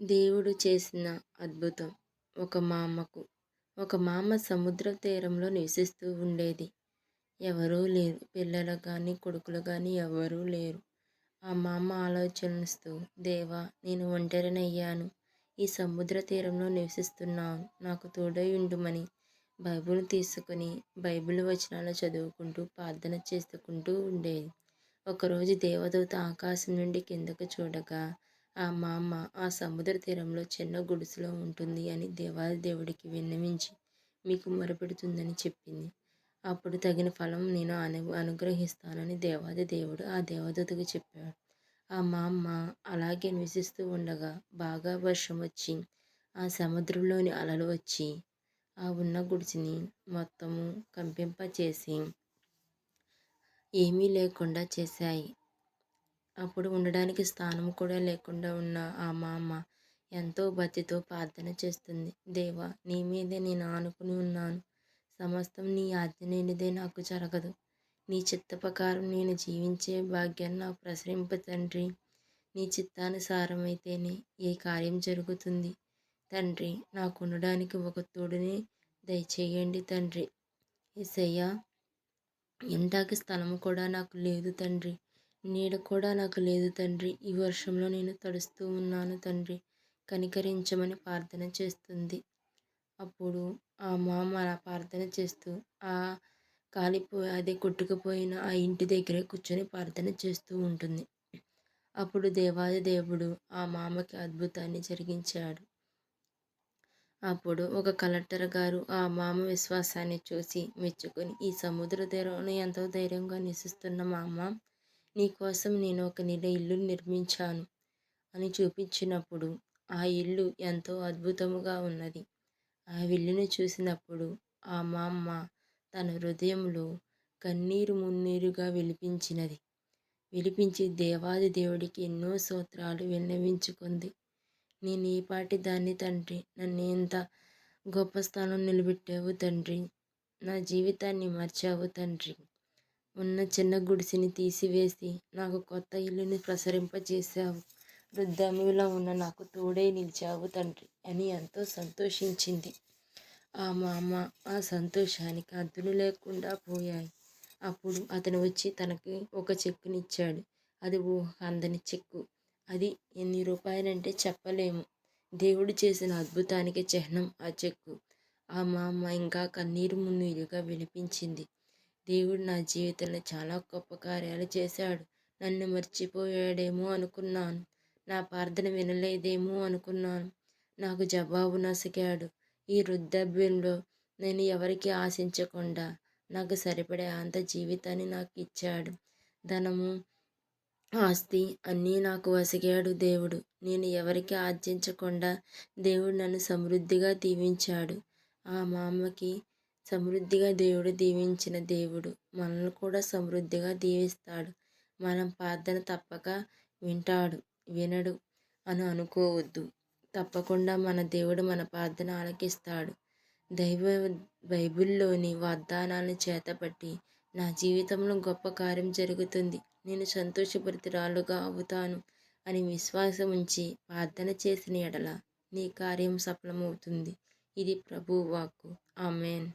దేవుడు చేసిన అద్భుతం. ఒక మామకు ఒక మామ సముద్ర తీరంలో నివసిస్తూ ఉండేది. ఎవరూ లేరు. పిల్లలు కానీ కొడుకులు కానీ ఎవరూ లేరు. ఆ మామ ఆలోచనిస్తూ దేవా నేను ఒంటరినయ్యాను. ఈ సముద్ర తీరంలో నివసిస్తున్నాను. నాకు తోడై ఉండుమని బైబిల్ తీసుకుని బైబిల్ వచనాలు చదువుకుంటూ ప్రార్థన చేసుకుంటూ ఉండేది. ఒకరోజు దేవదూత ఆకాశం నుండి కిందకు చూడగా ఆ మా అమ్మ ఆ సముద్ర తీరంలో చిన్న గుడిసెలో ఉంటుంది అని దేవాది దేవుడికి విన్నవించి మీకు మొరపెడుతుందని చెప్పింది. అప్పుడు తగిన ఫలం నేను అను అనుగ్రహిస్తానని దేవాది దేవుడు ఆ దేవదూతకు చెప్పాడు. ఆ మా అమ్మ అలాగే నివసిస్తూ ఉండగా బాగా వర్షం వచ్చి ఆ సముద్రంలోని అలలు వచ్చి ఆ ఉన్న గుడిసిని మొత్తము కంపింప చేసి ఏమీ లేకుండా చేశాయి. అప్పుడు ఉండడానికి స్థానం కూడా లేకుండా ఉన్న ఆ మామ ఎంతో భక్తితో ప్రార్థన చేస్తుంది. దేవా నీ మీదే నేను ఆనుకుని ఉన్నాను. సమస్తం నీ ఆజ్ఞ లేనిదే నాకు జరగదు. నీ చిత్త ప్రకారం నేను జీవించే భాగ్యాన్ని నాకు ప్రసరింప తండ్రి. నీ చిత్తానుసారమైతేనే ఏ కార్యం జరుగుతుంది. తండ్రి నాకు ఉండడానికి ఒక తోడుని దయచేయండి తండ్రి. ఏసయ్యా ఇంటాకి స్థలం కూడా నాకు లేదు తండ్రి. నీడ కూడా నాకు లేదు తండ్రి. ఈ వర్షంలో నేను తడుస్తూ ఉన్నాను తండ్రి. కనికరించమని ప్రార్థన చేస్తుంది. అప్పుడు ఆ మామ అలా ప్రార్థన చేస్తూ ఆ కాలిపోయి అదే కొట్టుకుపోయిన ఆ ఇంటి దగ్గరే కూర్చొని ప్రార్థన చేస్తూ ఉంటుంది. అప్పుడు దేవాది దేవుడు ఆ మామకి అద్భుతాన్ని జరిగించాడు. అప్పుడు ఒక కలెక్టర్ గారు ఆ మామ విశ్వాసాన్ని చూసి మెచ్చుకొని ఈ సముద్ర తీరంలో ఎంతో ధైర్యంగా నివసిస్తున్న మామ నీకోసం నేను ఒక నెల ఇల్లు నిర్మించాను అని చూపించినప్పుడు ఆ ఇల్లు ఎంతో అద్భుతముగా ఉన్నది. ఆ ఇల్లును చూసినప్పుడు ఆ మా అమ్మ తన హృదయంలో కన్నీరు మున్నీరుగా విలిపించినది విలిపించి దేవాది దేవుడికి ఎన్నో సూత్రాలు విన్నవించుకుంది. నేను ఈ పాటి దాన్ని తండ్రి నన్ను ఎంత గొప్ప స్థానం నిలబెట్టావు తండ్రి నా జీవితాన్ని మర్చావు తండ్రి. ఉన్న చిన్న గుడిసెని తీసివేసి నాకు కొత్త ఇల్లుని ప్రసరింపజేశావు. వృద్ధామ్యంలో ఉన్న నాకు తోడే నిలిచావు తండ్రి అని ఎంతో సంతోషించింది. ఆ మామ ఆ సంతోషానికి అద్దులు లేకుండా పోయాయి. అప్పుడు అతను వచ్చి తనకి ఒక చెక్కునిచ్చాడు. అది ఓ అందని చెక్కు. అది ఎన్ని రూపాయలంటే చెప్పలేము. దేవుడు చేసిన అద్భుతానికి చిహ్నం ఆ చెక్కు. ఆ మామ ఇంకా కన్నీరు మున్నీరుగా వినిపించింది. దేవుడు నా జీవితంలో చాలా గొప్ప కార్యాలు చేశాడు. నన్ను మర్చిపోయాడేమో అనుకున్నాను. నా ప్రార్థన వినలేదేమో అనుకున్నాను. నాకు జవాబు నసిగాడు. ఈ వృద్ధాప్యంలో నేను ఎవరికి ఆశించకుండా నాకు సరిపడే అంత జీవితాన్ని నాకు ఇచ్చాడు. ధనము ఆస్తి అన్నీ నాకు వసిగాడు దేవుడు. నేను ఎవరికి ఆర్జించకుండా దేవుడు నన్ను సమృద్ధిగా దీవించాడు. ఆ మా అమ్మకి సమృద్ధిగా దేవుడు దీవించిన దేవుడు. మనల్ని కూడా సమృద్ధిగా దీవిస్తాడు. మనం ప్రార్థన తప్పక వింటాడు వినడు అని అనుకోవద్దు. తప్పకుండా మన దేవుడు మన ప్రార్థన ఆలకిస్తాడు. దైవ బైబిల్లోని వాగ్దానాలను చేతపట్టి నా జీవితంలో గొప్ప కార్యం జరుగుతుంది. నేను సంతోషభరితురాలుగా అవుతాను అని విశ్వాసం ఉంచి ప్రార్థన చేసిన ఎడల నీ కార్యం సఫలమవుతుంది. ఇది ప్రభు వాక్కు. ఆమెన్.